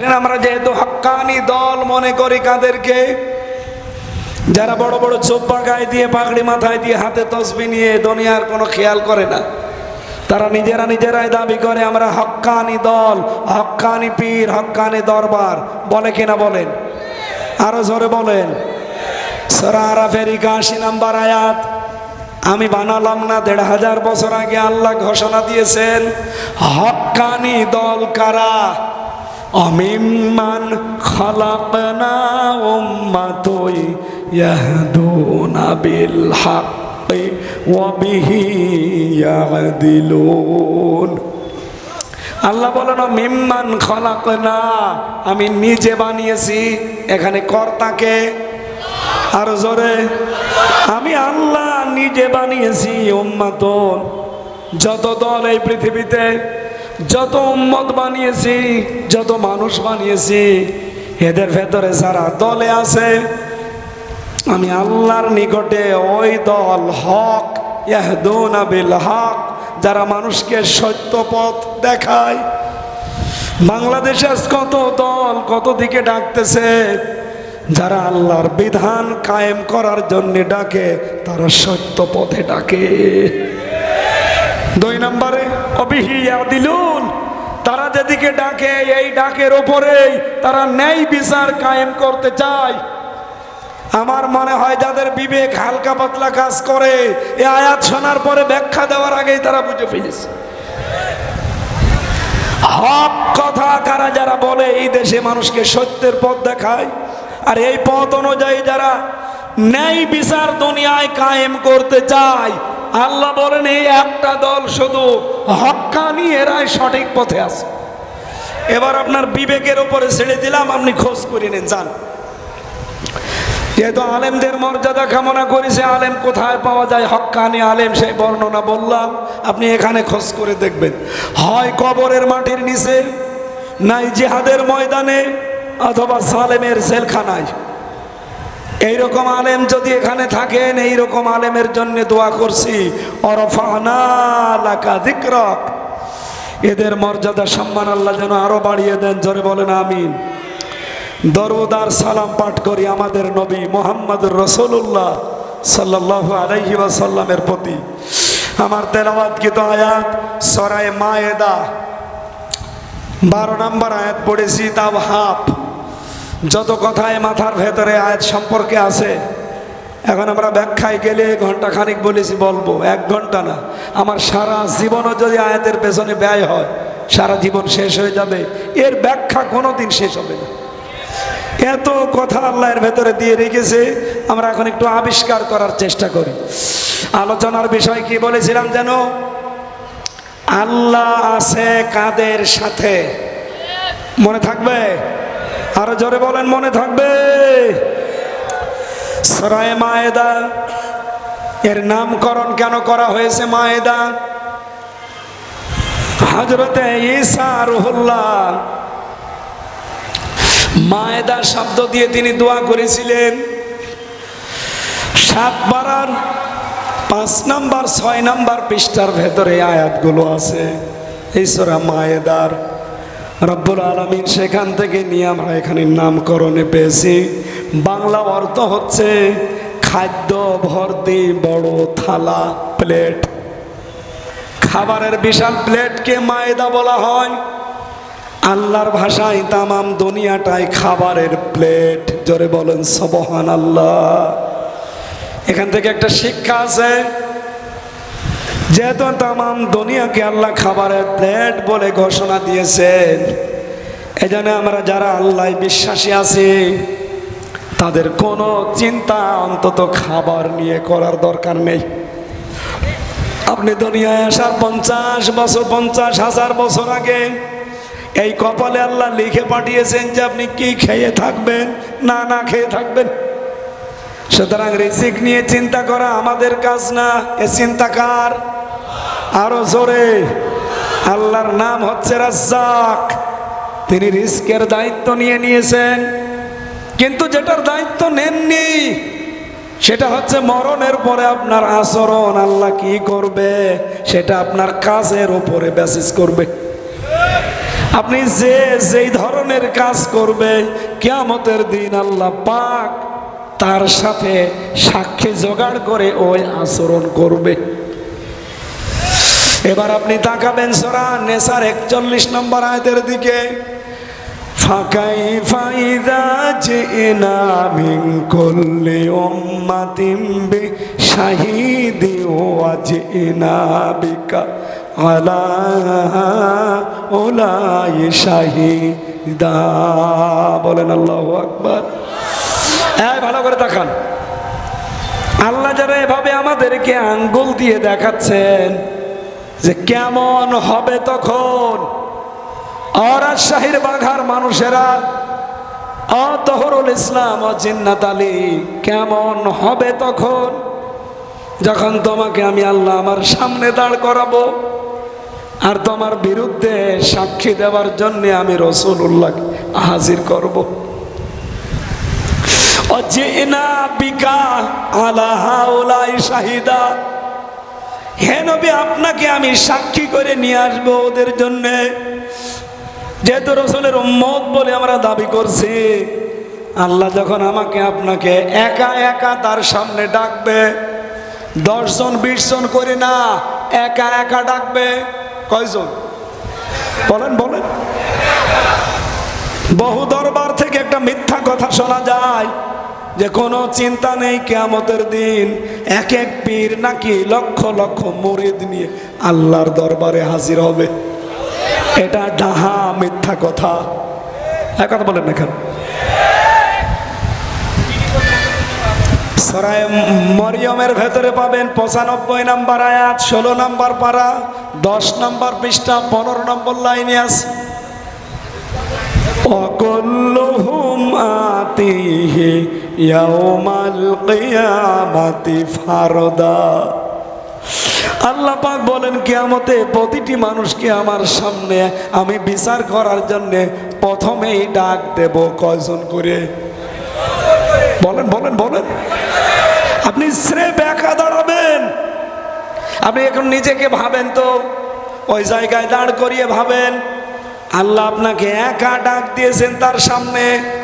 আমরা যেহেতু হক্কানি দল মনে করি কাদেরকে, যারা বড় বড় চোপ্পা গায়ে দিয়ে, পাগড়ি মাথায় দিয়ে হাতে তসবি নিয়ে দুনিয়ার কোনো খেয়াল করে না। তারা নিজেরা নিজেরাই দাবি করে, আমরা হক্কানি দল হক্কানি পীর হক্কানি দরবার। বলে কিনা বলেন? আরও জোরে বলেন। আরাফের একাশি নাম্বার আয়াত। আমি বানালাম না, দেড় হাজার বছর আগে আল্লাহ ঘোষণা দিয়েছেন হক্কানি দল কারা? অমিম্মান খালাকনা উম্মাতুই ইয়াহদুনা বিল হাক্কি ওয়া বিহি আল্লাহ বলেন মিম্মান খলাকনা, আমি নিজে বানিয়েছি, এখানে কর্তাকে আর জোরে। আমি আল্লাহ নিজে বানিয়েছি, উম্মাতন। যত দল এই পৃথিবীতে যত উম্মত বানিয়েছি, যত মানুষ বানিয়েছি, এদের ভেতরে যারা দলে আছে, আমি আল্লাহর নিকটে ওই দল হক, ইয়াহদুনা বিল হক, যারা মানুষকে সত্য পথ দেখায়। বাংলাদেশে কত দল, কত দিকে ডাকতেছে, যারা আল্লাহর বিধান কায়েম করার জন্য ডাকে, তারা সত্য পথে ডাকে। দুই নম্বরে দিলুন তারা যেদিকে ডাকে, এই ডাকের ওপরেই তারা ন্যায় বিচার কায়েম করতে চায়। আমার মনে হয় যাদের বিবেক হালকা পাতলা কাজ করে, এ আয়াত শোনার পরে ব্যাখ্যা দেওয়ার আগেই তারা বুঝে ফেলেছে। হক কথা কারা যারা বলে, এই দেশে মানুষকে সত্যের পথ দেখায়। আর এই পথ অনুযায়ী যারা ন্যায় বিচার দুনিয়ায় কায়েম করতে চায় আল্লাহ বলেন, এই একটা দল শুধু হক্কানি এরাই সঠিক পথে আছে। এবার আপনার বিবেকের ওপরে ছেড়ে দিলাম, আপনি খোঁজ করে নেন, যান। যেহেতু আলেমদের মর্যাদা কামনা করেছে, আলেম কোথায় পাওয়া যায়? হক্কানি আলেম, সেই বর্ণনা বললাম, আপনি এখানে খোঁজ করে দেখবেন। হয় কবরের মাটির নিচে, নাই জিহাদের ময়দানে, অথবা সালেমের জেলখানায়। এইরকম আলেম যদি এখানে থাকেন, এইরকম আলেমের জন্য দোয়া করছি। এদের মর্যাদা, সম্মান আল্লাহ যেন আরও বাড়িয়ে দেন, জোরে বলেন আমিন। দরুদার সালাম পাঠ করি আমাদের নবী মোহাম্মদ রসুল্লাহ সাল্লাহ আলাইহি ওয়াসাল্লামের প্রতি। আমার তেলাবাদকৃত আয়াত? সরায় মায়েদা। বারো নম্বর আয়াত পড়েছি তাও হাফ যত কথায় মাথার ভেতরে আয়াত সম্পর্কে আছে, এখন আমরা ব্যাখ্যায় গেলে ঘণ্টা খানিক বলেছি, বলব, এক ঘণ্টা না। আমার সারা জীবনও যদি আয়াতের পেছনে ব্যয় হয়, সারা জীবন শেষ হয়ে যাবে, এর ব্যাখ্যা কোনোদিন শেষ হবে না। এত কথা আল্লাহর ভেতরে দিয়ে রেখেছে, আমরা এখন একটু আবিষ্কার করার চেষ্টা করি। আলোচনার বিষয় কি বলেছিলাম যেন? আল্লাহ আছে কাদের সাথে? মনে থাকবে? আরও জোরে বলেন, মনে থাকবে। সরায় মায়েদা, এর নামকরণ কেন করা হয়েছে মায়েদা? হজরতে ঈসা রুহুল্লাহ মায়েদা শব্দ দিয়ে তিনি দোয়া করেছিলেন। সাত পাঁচ নাম্বার, ছয় নাম্বার পৃষ্ঠার ভেতরে আয়াতগুলো আছে। ঈশ্বরা মায়েদার রব্বুল আলমিন সেখান থেকে নিয়ে আমরা এখানে নামকরণে পেয়েছি। বাংলা অর্থ হচ্ছে খাদ্য, ভর্তি, বড় থালা, প্লেট। খাবারের বিশাল প্লেটকে মায়দা বলা হয়। আল্লাহর ভাষায় তামাম দুনিয়াটাই খাবারের প্লেট। জোরে বলেন সবহান আল্লাহ এখান থেকে একটা শিক্ষা আছে। যেহেতু তামাম দুনিয়াকে আল্লাহ খাবারের প্লেট বলে ঘোষণা দিয়েছেন এই জন্য আমরা যারা আল্লাহ বিশ্বাসী আছি, তাদের কোনো চিন্তা অন্তত খাবার নিয়ে করার দরকার নেই। আপনি দুনিয়ায় আসার পঞ্চাশ বছর, পঞ্চাশ হাজার বছর আগে এই কপালে আল্লাহ লিখে পাঠিয়েছেন যে আপনি কি খেয়ে থাকবেন, না না খেয়ে থাকবেন। সুতরাং রিসিক নিয়ে চিন্তা করা আমাদের কাজ না, এ চিন্তা কার? আরও জোরে। আল্লাহর নাম হচ্ছে রাজ্জাক। তিনি রিস্কের দায়িত্ব নিয়ে নিয়েছেন। কিন্তু যেটার দায়িত্ব নেননি, সেটা হচ্ছে মরণের পরে আপনার আচরণ। আল্লাহ কি করবে? সেটা আপনার কাজের উপরে ব্যাসিস করবে। আপনি যে, যেই ধরনের কাজ করবে, কিয়ামতের দিন আল্লাহ পাক তার সাথে সাক্ষী জোগাড় করে ওই আচরণ করবে। এবার আপনি তাকাবেন, সরা নেসার একচল্লিশ নম্বর আয়তের দিকে। ফাঁকাই ফাইদা জিনা মিন কুল্লি উম্মাতিন বি শাহিদি ওয়া জিনা বিকা আলা উলাই শাহিদা। বলেন আল্লাহ আকবার। হ্যাঁ ভালো করে তাকান। আল্লাহ যারা এভাবে আমাদেরকে আঙ্গুল দিয়ে দেখাচ্ছেন যে কেমন হবে তখন? অরাজশাহীর বাঘার মানুষেরা অতহরুল ইসলাম ও জিন্নাত আলী, কেমন হবে তখন? যখন তোমাকে আমি আল্লাহ আমার সামনে দাঁড় করাবো, আর তোমার বিরুদ্ধে সাক্ষী দেওয়ার জন্য আমি রসুল উল্লাহ হাজির করব। অজিনা বিকা উলাই শাহিদা। হে আপনাকে আমি সাক্ষী করে নিয়ে আসব ওদের জন্যে। যেহেতু রসুলের উম্মত বলে আমরা দাবি করছি, আল্লাহ যখন আমাকে আপনাকে একা একা তার সামনে ডাকবে, দশজন বিশ জন করে না, একা একা ডাকবে, কয়জন? বলেন বলেন। বহু দরবার থেকে একটা মিথ্যা কথা শোনা যায়। যে কোনো চিন্তা নেই কেয়ামতের দিন। এক এক পীর নাকি লক্ষ লক্ষ মরিদ নিয়ে আল্লাহর দরবারে হাজির হবে। এটা ডাহা মিথ্যা কথা। এক কথা বলেন এখন সরায় মরিয়মের ভেতরে পাবেন পঁচানব্বই নাম্বার আয়াত, ষোলো নাম্বার পাড়া দশ নাম্বার পৃষ্ঠা, পনেরো নম্বর লাইনে আছে। অকল্লহুম আতিহে ইয়াউমাল বলেন, কেয়ামতে প্রতিটি মানুষকে আমার সামনে আমি বিচার করার জন্যে প্রথমেই ডাক দেব। কয়জন করে? বলেন বলেন বলেন। আপনি স্রেফ একা দাঁড়াবেন। আপনি এখন নিজেকে ভাবেন তো, ওই জায়গায় দাঁড় করিয়ে ভাবেন। আল্লাহ আপনাকে একা ডাক দিয়েছেন তার সামনে।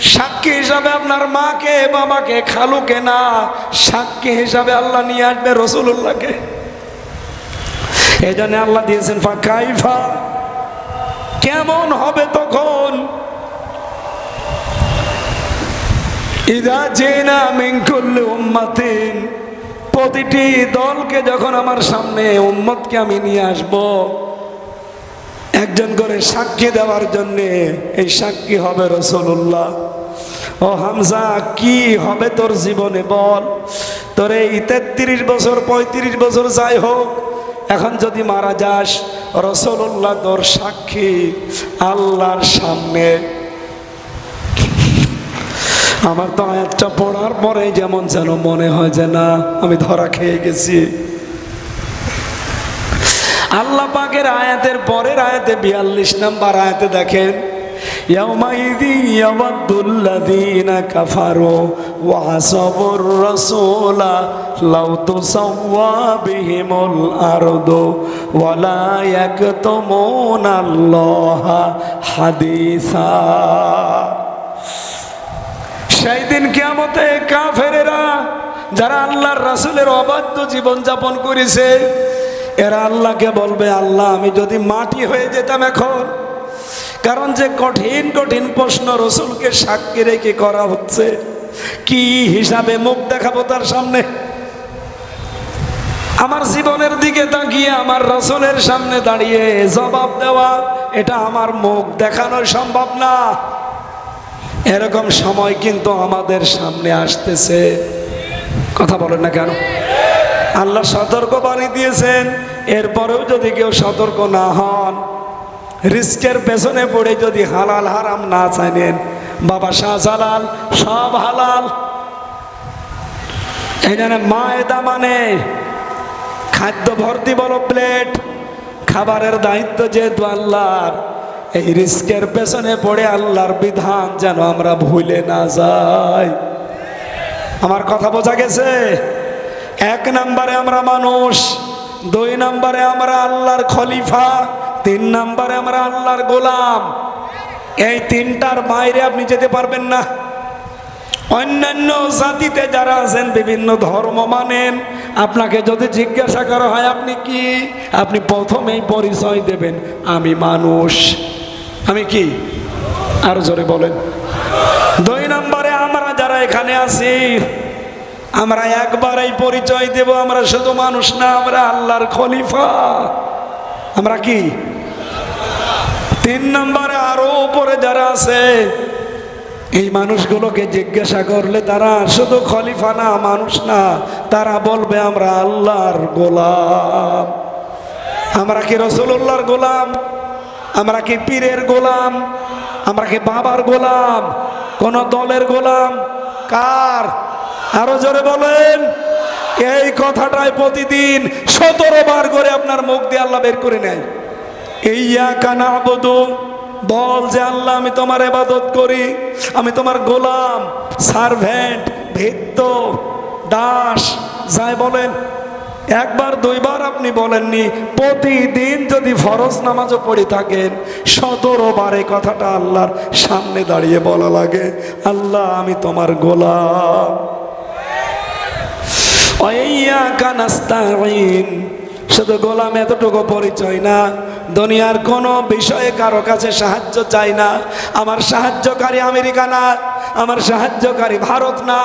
সাক্ষী হিসাবে আপনার মাকে, বাবাকে, খালুকে না, সাক্ষী হিসাবে আল্লাহ নিয়ে আসবে রসুল্লাহকে এই জন্য আল্লাহ দিয়েছেন ফাঁকাইফা কেমন হবে তখন? প্রতিটি দলকে যখন আমার সামনে, উম্মতকে আমি নিয়ে আসব। একজন করে সাক্ষী দেওয়ার জন্য এই সাক্ষী হবে রসুল্লাহ ও হামজা, কি হবে তোর জীবনে বল? তোর এই তেত্রিশ বছর, পঁয়ত্রিশ বছর যাই হোক, এখন যদি মারা যাস রসুল্লাহ তোর সাক্ষী আল্লাহর সামনে। আমার তো আয়াতটা পড়ার পরে যেমন যেন মনে হয় যে না, আমি ধরা খেয়ে গেছি। আল্লাহ পাকের আয়াতের পরের আয়াতে বিয়াল্লিশ নাম্বার আয়াতে দেখেন হাদিসা। সেই দিন কেমতে কাফেরেরা, যারা আল্লাহর রাসুলের অবাধ্য জীবনযাপন করেছে এরা আল্লাহকে বলবে, আল্লাহ, আমি যদি মাটি হয়ে যেতাম এখন, কারণ যে কঠিন কঠিন প্রশ্ন রসুলকে সাক্ষী রেখে করা হচ্ছে, কি হিসাবে মুখ দেখাবো তার সামনে? আমার জীবনের দিকে তাকিয়ে আমার রসুলের সামনে দাঁড়িয়ে জবাব দেওয়া, এটা আমার মুখ দেখানো সম্ভব না। এরকম সময় কিন্তু আমাদের সামনে আসতেছে। কথা বলেন না কেন? আল্লাহ সতর্ক বাণী দিয়েছেন, এরপরেও যদি কেউ সতর্ক না হন, রিস্কের পেছনে পড়ে যদি হালাল হারাম না চাইনেন বাবা শাহজালাল সব হালাল। এখানে মায়েদা মানে খাদ্য ভর্তি বলো প্লেট, খাবারের দায়িত্ব যেহেতু আল্লাহর, এই রিস্কের পেছনে পড়ে আল্লাহর বিধান যেন আমরা ভুলে না যাই। আমার কথা বোঝা গেছে? এক নম্বরে আমরা মানুষ, দুই নম্বরে আমরা আল্লাহর খলিফা, তিন নম্বরে আমরা আল্লাহর গোলাম। এই তিনটার বাইরে আপনি যেতে পারবেন না। অন্যান্য জাতিতে যারা আছেন, বিভিন্ন ধর্ম মানেন, আপনাকে যদি জিজ্ঞাসা করা হয়, আপনি কি? আপনি প্রথমেই পরিচয় দেবেন, আমি মানুষ। আমি কি? আরও জোরে বলেন। দুই নম্বরে আমরা যারা এখানে আছি আমরা একবারই পরিচয় দেব, আমরা শুধু মানুষ না, আমরা আল্লাহর খলিফা। আমরা কি? তিন নম্বরে আরও উপরে যারা আছে, এই মানুষগুলোকে জিজ্ঞাসা করলে তারা শুধু খলিফা না, মানুষ না, তারা বলবে, আমরা আল্লাহর গোলাম। আমরা কি রসুল্লাহর গোলাম? আমরা কি পীরের গোলাম? আমরা কি বাবার গোলাম? কোন দলের গোলাম? কার? আরও জোরে বলেন। এই কথাটাই প্রতিদিন সতেরো বার করে আপনার মুখ দিয়ে আল্লাহ বের করে নেয়। ইয়া কানা বল যে আল্লাহ, আমি তোমার এবাদত করি, আমি তোমার গোলাম, সার্ভেন্ট ভিত্ত দাস, যাই বলেন। একবার, দুইবার আপনি বলেননি, প্রতিদিন যদি ফরজ নামাজও পড়ে থাকেন, সতেরো বার কথাটা আল্লাহর সামনে দাঁড়িয়ে বলা লাগে, আল্লাহ, আমি তোমার গোলাম। শুধু গোলাম এতটুকু পরিচয় না, দুনিয়ার কোনো বিষয়ে কারও কাছে সাহায্য চাই না। আমার সাহায্যকারী আমেরিকা না, আমার সাহায্যকারী ভারত না,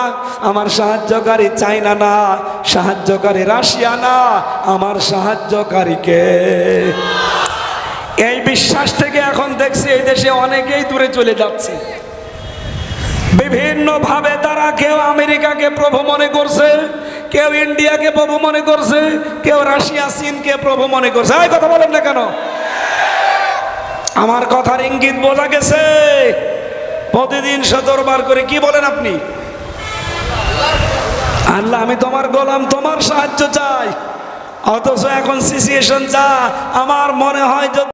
আমার সাহায্যকারী চাইনা না, সাহায্যকারী রাশিয়া না, আমার সাহায্যকারীকে এই বিশ্বাস থেকে এখন দেখছি এই দেশে অনেকেই দূরে চলে যাচ্ছে। বিভিন্ন ভাবে তারা কেউ আমেরিকাকে প্রভু মনে করছে কেউ ইন্ডিয়াকে প্রভু মনে করছে, কেউ রাশিয়া, চীনকে প্রভু মনে করছে। এই কথা বলেন না কেন? আমার কথার ইঙ্গিত বোঝা গেছে। প্রতিদিন সতরবার করে কি বলেন আপনি? আল্লাহ, আমি তোমার গোলাম, তোমার সাহায্য চাই। অথচ এখন সিচুয়েশন যা, আমার মনে হয়